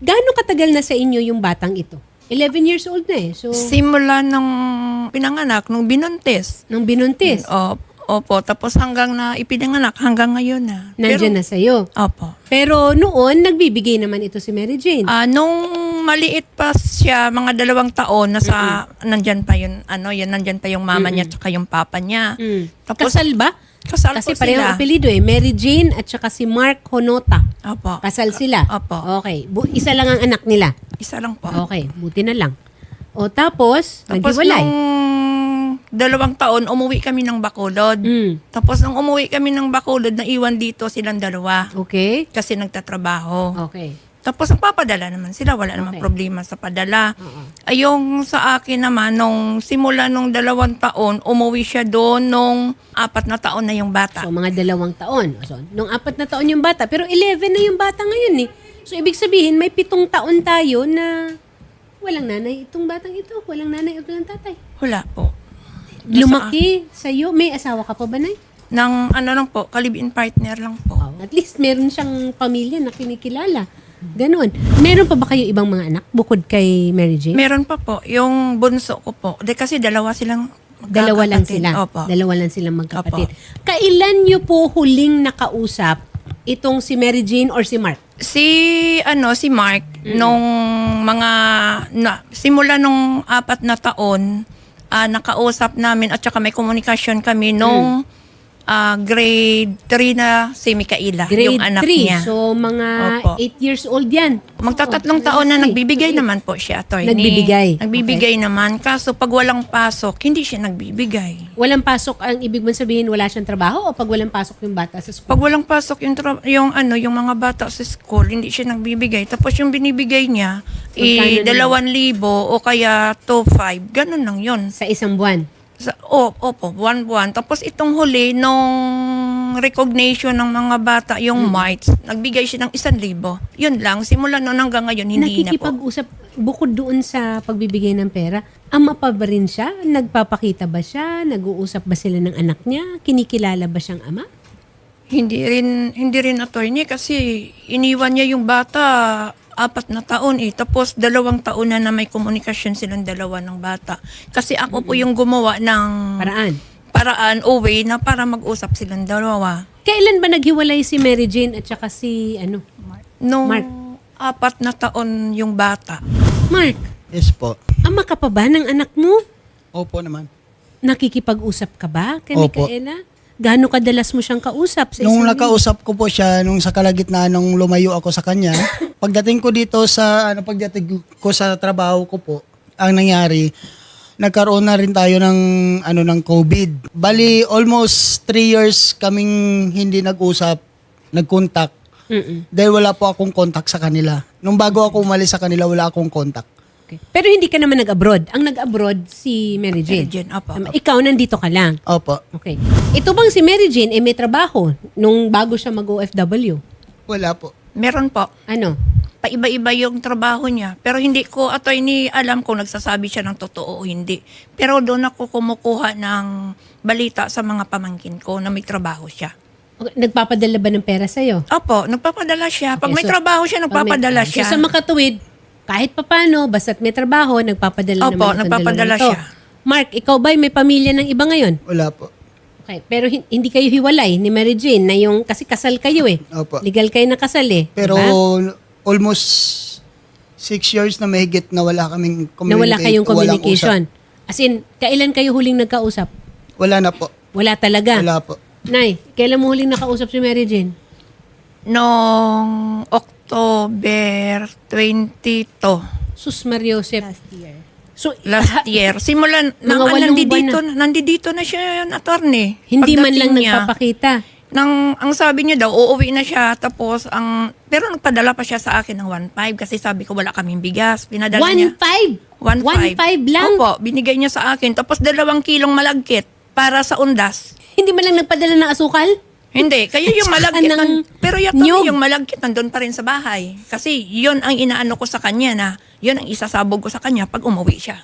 Gaano katagal na sa inyo yung batang ito? 11 years old na eh. So, Simula nung pinanganak, nung binuntis. nung binuntis, O, opo, tapos hanggang na ipinanganak, hanggang ngayon na. nandyan na sa'yo. Opo. Pero noon, nagbibigay naman ito si Mary Jane. Ah, nung maliit pa siya, mga dalawang taon, nasa, nandyan pa yun, ano, yan, nandyan pa yung mama niya, tsaka yung papa niya. Mm. Tapos, Kasal ba? kasal Kasi po pareho sila. apelido eh. Mary Jane at saka si Mark Honota. Opo. Kasal sila. Opo. Okay. Bu- isa lang ang anak nila. Isa lang po. Okay. Buti na lang. O tapos, Tapos naghiwalay. nung dalawang taon, umuwi kami ng Bacolod. Mm. Tapos nung umuwi kami ng Bacolod, naiwan dito silang dalawa. Okay. Kasi nagtatrabaho. Okay. Tapos nagpapadala naman sila, wala namang Okay. problema sa padala. Ay, yung sa akin naman, nung simula nung dalawang taon, umuwi siya doon nung apat na taon na yung bata. So, mga dalawang taon. So, nung apat na taon yung bata. Pero 11 na yung bata ngayon eh. So, ibig sabihin, may pitong taon tayo na walang nanay itong batang ito. Walang nanay at walang tatay. Wala po. Lumaki sa'yo. May asawa ka pa ba, Nay? Nang ano lang po, kalibin partner lang po. At least meron siyang pamilya na kinikilala. Ganon. Meron pa ba kayo ibang mga anak bukod kay Mary Jane? Meron pa po, yung bunso ko po. De, kasi dalawa silang Dalawa lang magkakapatid. sila. Opo. Dalawa lang silang magkapatid. Kailan niyo po huling nakausap itong si Mary Jane or si Mark? Si ano si Mark nung mga na, simula nung apat na taon ah, nakausap namin at saka may komunikasyon kami nung ah, grade 3 na si Mikaela, Grade yung anak 3. niya. So, mga Opo. 8 years old yan. Magtatatlong Oo, taon na nagbibigay naman po siya, attorney. Nagbibigay. Nagbibigay naman. Kaso pag walang pasok, hindi siya nagbibigay. Walang pasok, ang ibig mo sabihin wala siyang trabaho o pag walang pasok yung bata sa school? Pag walang pasok yung, tra- yung ano yung mga bata sa school, hindi siya nagbibigay. Tapos yung binibigay niya, Magkano eh, naman? dalawan libo o kaya to five. Ganun lang yun. Sa isang buwan. Sa, oh, opo, one buwan. Tapos itong huli, nung recognition ng mga bata, yung Hmm. mites, nagbigay siya ng isang libo. Yun lang. Simula noon hanggang ngayon, hindi na po. Nakikipag-usap, bukod doon sa pagbibigay ng pera, ama pa ba rin siya? Nagpapakita ba siya? Nag-uusap ba sila ng anak niya? Kinikilala ba siyang ama? Hindi rin, hindi rin attorney kasi iniwan niya yung bata apat na taon eh. Tapos dalawang taon na na may komunikasyon silang dalawa ng bata. Kasi ako po yung gumawa ng Paraan. paraan o way na para mag-usap silang dalawa. Kailan ba naghiwalay si Mary Jane at saka si ano? Nung Mark. apat na taon yung bata. Mark, Yes po. ama ka pa ba ng anak mo? Opo naman. Nakikipag-usap ka ba kay Opo. Micaela? Gaano kadalas mo siyang kausap sa Nung isang nakausap ko po siya, nung sa kalagitnaan nung lumayo ako sa kanya, pagdating ko dito sa, ano, pagdating ko sa trabaho ko po, ang nangyari, nagkaroon na rin tayo ng, ano, ng COVID. Bali, almost three years kaming hindi nag-usap, nag-contact, Mm-mm. dahil wala po akong contact sa kanila. Nung bago ako umalis sa kanila, wala akong contact. Okay. Pero hindi ka naman nag-abroad. Ang nag-abroad si Mary Jane. Mary Jane, Tama. apo. Ikaw nandito ka lang. Opo. Okay. Ito bang si Mary Jane eh may trabaho nung bago siya mag-OFW? Wala po. Meron po. Ano? Paiba-iba yung trabaho niya. Pero hindi ko, attorney, alam kung nagsasabi siya ng totoo o hindi. Pero doon ako kumukuha ng balita sa mga pamangkin ko na may trabaho siya. Okay, Nagpapadala ba ng pera sa'yo? Opo, nagpapadala siya. Pag Okay, may so, trabaho siya, Pag may- nagpapadala So, siya. sa makatuwid, kahit papano, basta't may trabaho, nagpapadala Opo, naman itong nagpapadala to. siya. Mark, ikaw ba'y may pamilya ng iba ngayon? Wala po. Okay, pero hin- hindi kayo hiwalay ni Mary Jane na yung, kasi kasal kayo eh. Opo. Legal kayo na kasal eh. Pero diba? Almost six years na mahigit na wala kaming na communicate. wala kayong communication. As in, kailan kayo huling nagkausap? usap. Wala na po. Wala talaga. Wala po. Nay, kailan mo huling nakausap si Mary Jane? Noong October 22 Sus Mariosep. Last year. So, last year. Simulan, Mga nang, nandito, buwan nandito na siya yun, attorney. hindi man lang niya, nagpapakita. Nang, ang sabi niya daw, uuwi na siya. Tapos, ang, pero nagpadala pa siya sa akin ng 1.5 kasi sabi ko wala kaming bigas. Pinadala niya. 1.5? 1.5. 1.5 lang? Opo, binigay niya sa akin. Tapos dalawang kilong malagkit para sa undas. Hindi man lang nagpadala ng asukal? Hindi, kaya yung malagkit, ng pero yung, nyog. yung malagkit nandun pa rin sa bahay. Kasi yun ang inaano ko sa kanya na, yun ang isasabog ko sa kanya pag umuwi siya.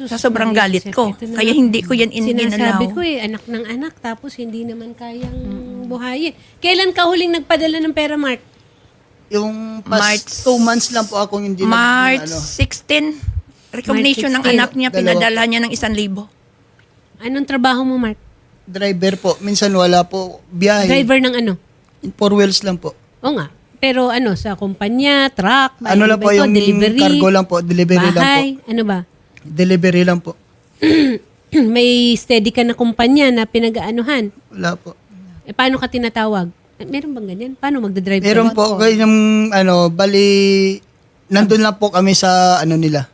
Sus, Sa sobrang galit ko. na Kaya hindi ko yan in- Sinasabi inalaw. ko eh, anak ng anak, tapos hindi naman kayang buhayin. Kailan ka huling nagpadala ng pera, Mark? Yung past March- two months lang po ako hindi nag- March ano. 16, recognition ng 16. anak niya, Dalawa. pinadala niya ng isang libo. Anong trabaho mo, Mark? Driver po. Minsan wala po biyahe. Driver ng ano? Four wheels lang po. O nga. Pero ano, sa kumpanya, truck, Ano lang ba po yung delivery, cargo lang po. Delivery lang po. bahay, ano ba? Delivery lang po. May steady ka na kumpanya na pinag-aanuhan. Wala po. Eh, paano ka tinatawag? Eh, meron bang ganyan? Paano magdadrive Meron ka? po kayo yung ano, bali, nandun lang po kami sa ano nila.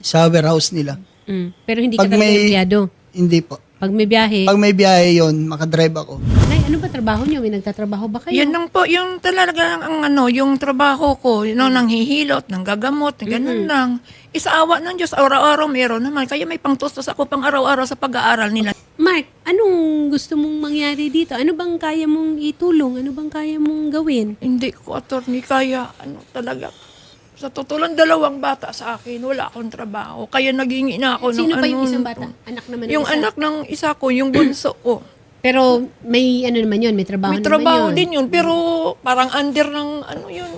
Sa warehouse nila. Mm. Pero hindi Pag ka talaga may- empleyado. Hindi po. Pag may biyahe, Pag may biyahe yon makadrive ako. Nay, ano ba trabaho niyo? May nagtatrabaho ba kayo? Yan lang po, yung talaga ang ano, yung trabaho ko, you know, nang hihilot, nang gagamot, ganun lang. Isaawa ng Diyos, araw-araw meron naman. Kaya may pangtustos ako pang araw-araw sa pag-aaral nila. Mark, anong gusto mong mangyari dito? Ano bang kaya mong itulong? Ano bang kaya mong gawin? Hindi ko, attorney, kaya, ano talaga. Sa totoo lang, dalawang bata sa akin, wala akong trabaho. Kaya nagingi na ako Sino ng pa yung ano, isang bata? Anak naman ng Yung isa. anak ng isa ko, yung bunso ko. Pero may ano naman yun, may trabaho May naman trabaho yun. din yun, pero parang under ng ano yun.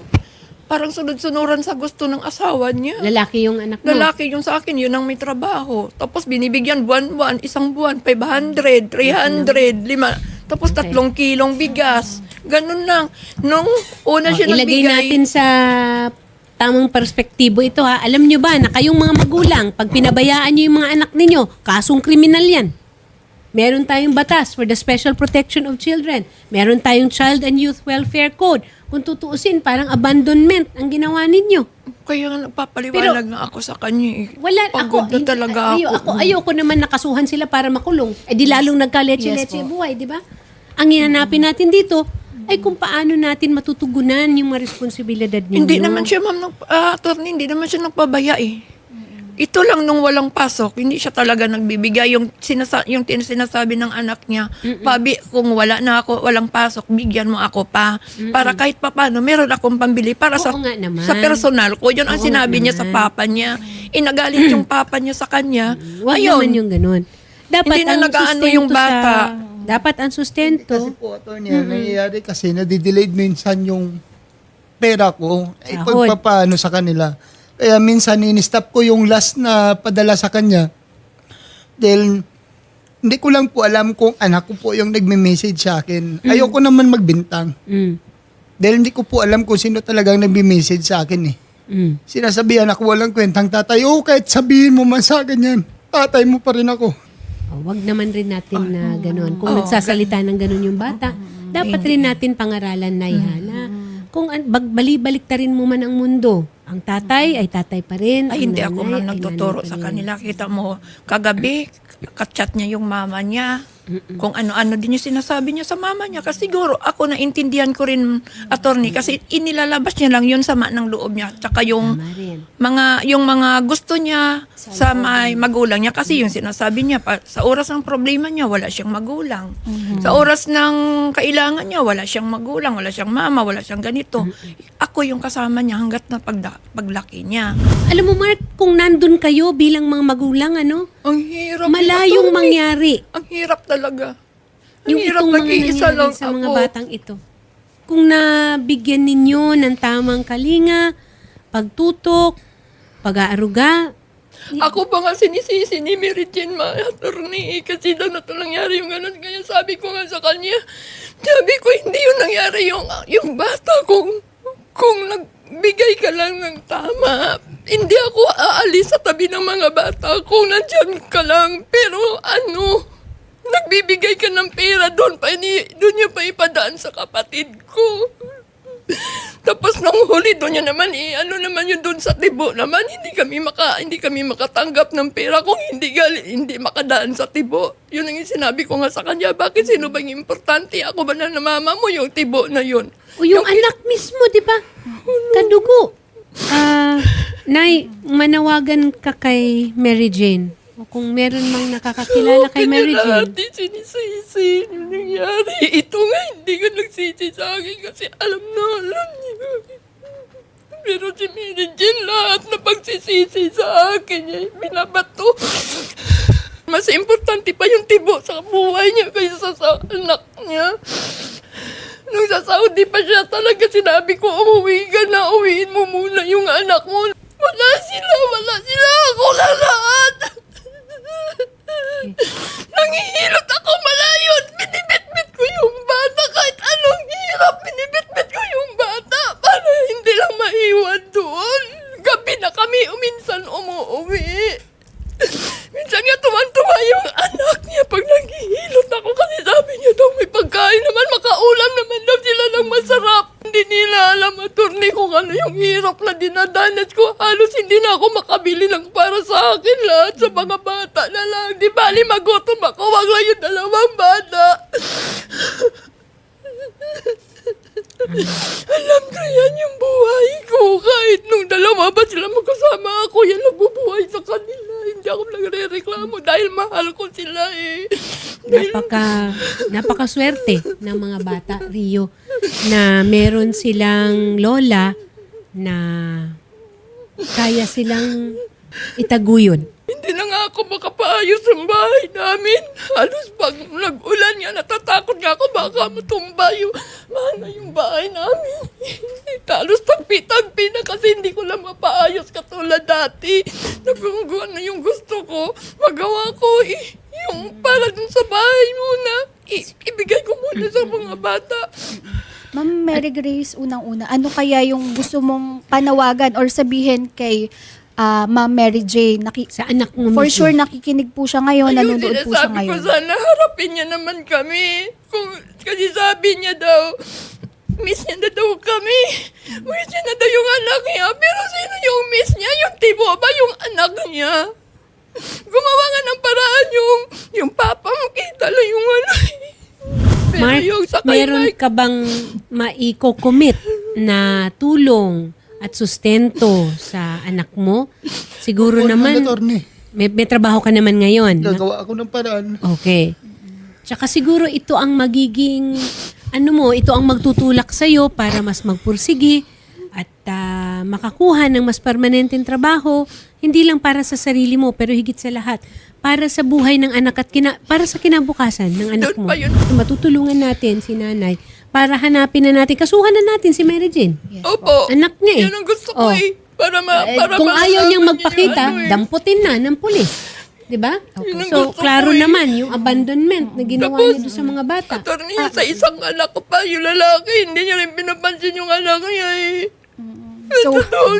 Parang sunod-sunuran sa gusto ng asawa niya. Lalaki yung anak mo. Lalaki yung sa akin, yun ang may trabaho. Tapos binibigyan buwan-buwan, isang buwan, 500, 300, lima. Tapos tatlong kilong bigas. Ganun lang. Nung una Oh, siya ilagay nagbigay, natin sa tamang perspektibo ito ha. Alam nyo ba na kayong mga magulang, pag pinabayaan nyo yung mga anak ninyo, kasong kriminal yan. Meron tayong batas for the special protection of children. Meron tayong child and youth welfare code. Kung tutuusin, parang abandonment ang ginawa ninyo. kaya nga nagpapaliwanag na ako sa kanya. eh. Wala Pagod ako. na talaga ayo, ako. ako. Ayoko naman nakasuhan sila para makulong. Eh di lalong nagkaleche-leche buhay, di ba? Ang hinanapin natin dito ay kung paano natin matutugunan yung mga responsibilidad ninyo. Hindi naman siya, ma'am, nag, ah, attorney, hindi naman siya nagpabaya eh. Ito lang nung walang pasok, hindi siya talaga nagbibigay. Yung, sinasa, yung sinasabi ng anak niya, pabi, kung wala na ako, walang pasok, bigyan mo ako pa. Para kahit papano, meron akong pambili para sa, Oo naman. sa personal ko. Yun ang Oo sinabi niya sa papa niya. Inagalit yung papa niya sa kanya. Huwag Ayun. naman yung ganun. Dapat Hindi na nag-aano yung bata. Sa, dapat ang Kasi sustento. po, attorney, ang nangyayari kasi nadidelayed minsan yung pera ko. Ay, Sahod. pagpapaano sa kanila. Kaya minsan in-stop ko yung last na padala sa kanya. Dahil hindi ko lang po alam kung anak ko po yung nagme-message sa akin. Ayoko naman magbintang. Mm. Dahil hindi ko po alam kung sino talagang nagme-message sa akin eh. Mm. Sinasabihan ako walang kwentang tatay. Oo, kahit sabihin mo man sa akin yan, tatay mo pa rin ako. Oh, wag naman rin natin na ganun. Kung nagsasalita ng ganun yung bata, dapat rin natin pangaralan na na kung bali-balik ta rin mo man ang mundo. Ang tatay ay tatay pa rin. Ay, ang hindi ako ay nagtuturo sa kanila. Kita mo, kagabi, kachat niya yung mama niya. Kung ano-ano din yung sinasabi niya sa mama niya. Kasi siguro, ako naintindihan ko rin, attorney, kasi inilalabas niya lang yun sa ma ng loob niya. Tsaka yung mga yung mga gusto niya sa may magulang niya kasi yung sinasabi niya pa, sa oras ng problema niya wala siyang magulang. Sa oras ng kailangan niya wala siyang magulang, wala siyang mama, wala siyang ganito. Ako yung kasama niya hangga't na pagda, paglaki niya. Alam mo, Mark, kung nandun kayo bilang mga magulang, ano, Ang hirap. malayong attorney. mangyari. Ang hirap talaga. Ang Yung hirap itong mga lang sa ako. mga batang ito. Kung nabigyan ninyo ng tamang kalinga, pagtutok, pag-aaruga, Ako pa nga sinisisi ni Mary Jane ma, attorney, eh, kasi daw na ito nangyari yung ganun. Kaya sabi ko nga sa kanya, sabi ko hindi yun nangyari yung, yung bata kung, kung nagbigay ka lang ng tama. Hindi ako aalis sa tabi ng mga bata kung nandyan ka lang. Pero ano, nagbibigay ka ng pera doon pa, doon niya pa sa kapatid ko. Tapos nung huli doon niya naman eh, ano naman yun doon sa tibo naman, hindi kami maka hindi kami makatanggap ng pera kung hindi gali, hindi makadaan sa tibo. Yun ang sinabi ko nga sa kanya, bakit sino bang importante? Ako ba na namama mo yung tibo na yun? O yung anak mismo, di ba? Kadugo. Ah, Nay, manawagan ka kay Mary Jane. O kung meron mang nakakakilala kay Mary Jane. natin sinisisi yung nangyari. Ito nga, hindi ka nagsisi sa akin kasi alam na alam niya. Pero si Mary Jane lahat na pagsisisi sa akin niya, binabato. Mas importante pa yung tibo sa buhay niya kaysa sa anak niya. Nung sa Saudi pa siya talaga sinabi ko, umuwi ka na, uwiin mo muna yung anak mo. Wala sila, wala sila. Ako lang lahat. Nangihilot ako malayo at binibitbit ko yung bata. Kahit anong hirap, binibitbit ko yung bata para hindi lang maiwan doon. Gabi na kami uminsan umuwi. Minsan nga tuwan-tuwa yung anak niya pag naghihilot ako kasi sabi niya daw may pagkain naman, makaulam naman daw sila ng masarap. Hindi nila alam, ano yung hirap na dinadanas ko. Halos hindi na ako makabili ng para sa akin lahat sa mga bata na lang. Di bali magutom ako, wag lang yung dalawang bata. Alam ko yan yung buhay ko. Kahit nung dalawa ba sila magkasama ako, yan ang bubuhay sa kanila. Hindi ako nagre-reklamo dahil mahal ko sila eh. Napaka, napakaswerte ng mga bata, Rio, na meron silang lola na kaya silang itaguyod. hindi na nga ako makapaayos ang bahay namin. Halos pag nag-ulan nga, natatakot nga ako baka matumba yung, mana yung bahay namin. Halos tagpi-tagpi na kasi hindi ko lang mapaayos katulad dati. Na yung gusto ko. Magawa ko eh, yung para dun sa bahay muna. I- ibigay ko muna sa mga bata. Ma'am Mary Grace, unang-una, ano kaya yung gusto mong panawagan or sabihin kay ah, Ma'am Mary Jane? Naki- Sa anak mo for mismo. sure nakikinig po siya ngayon, Ayun, nanonood po siya sinasabi ko ngayon. sana harapin niya naman kami. Kung, kasi sabi niya daw, miss niya na daw kami. Miss niya na daw yung anak niya. Pero sino yung miss niya? Yung tibo ba yung anak niya? Gumawa nga ng paraan yung, yung papa mo kita lang yung ano. Pero Mark, yung sa kay meron Mike, ka bang maiko-commit na tulong at sustento sa anak mo? Siguro Opo, naman, attorney. may, may trabaho ka naman ngayon. Gagawa ako ng paraan. Okay. Tsaka siguro ito ang magiging, ano mo, ito ang magtutulak sa'yo para mas magpursigi at ah, makakuha ng mas permanenteng trabaho, hindi lang para sa sarili mo, pero higit sa lahat, para sa buhay ng anak at kina, para sa kinabukasan ng anak mo. yun. Matutulungan natin si nanay para hanapin na natin, kasuhan na natin si Mary Jane. Opo. Anak niya eh. Yun ang gusto ko Oh. eh. Para ma, Eh, para kung ayaw niyang niya magpakita, yung ano eh. damputin na ng pulis. 'Di ba? Yun ang So, klaro ko eh. naman yung abandonment na ginawa Tapos, niya doon sa mga bata. Attorney, sa isang anak ko pa, yung lalaki, hindi niya rin pinapansin yung anak niya eh. So,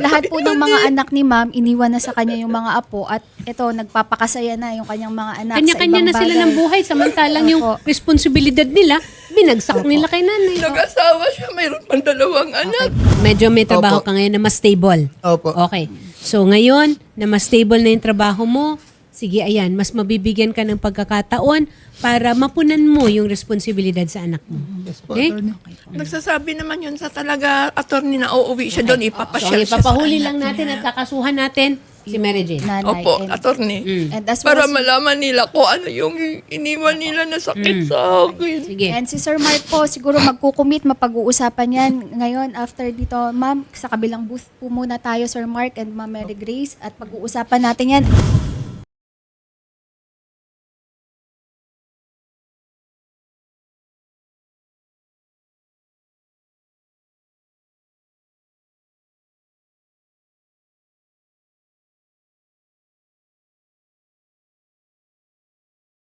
lahat po ng mga anak ni ma'am, iniwan na sa kanya yung mga apo at ito, nagpapakasaya na yung kanyang mga anak Kanya-kanya sa na sila ng buhay samantalang yung Opo. responsibilidad nila, binagsak nila kay nanay. Nag-asawa siya, mayroon pang dalawang anak. Medyo may trabaho Opo. ka ngayon na mas stable. Opo. Okay. So ngayon, na mas stable na yung trabaho mo, sige ayan, mas mabibigyan ka ng pagkakataon para mapunan mo yung responsibilidad sa anak mo. Yes po, Okay? attorney. Nagsasabi naman yun sa talaga attorney na uuwi siya doon, So, ipapasyal siya ipapahuli sa lang anak natin at kakasuhan natin si Mary Jane. Nanay. Opo, and, attorney. and as well Para as- malaman nila kung ano yung iniwan nila na sakit sa akin. Sige. And si Sir Mark po, siguro magkukumit, mapag-uusapan yan ngayon after dito. Ma'am, sa kabilang booth po muna tayo, Sir Mark and Ma'am Mary Grace, at pag-uusapan natin yan.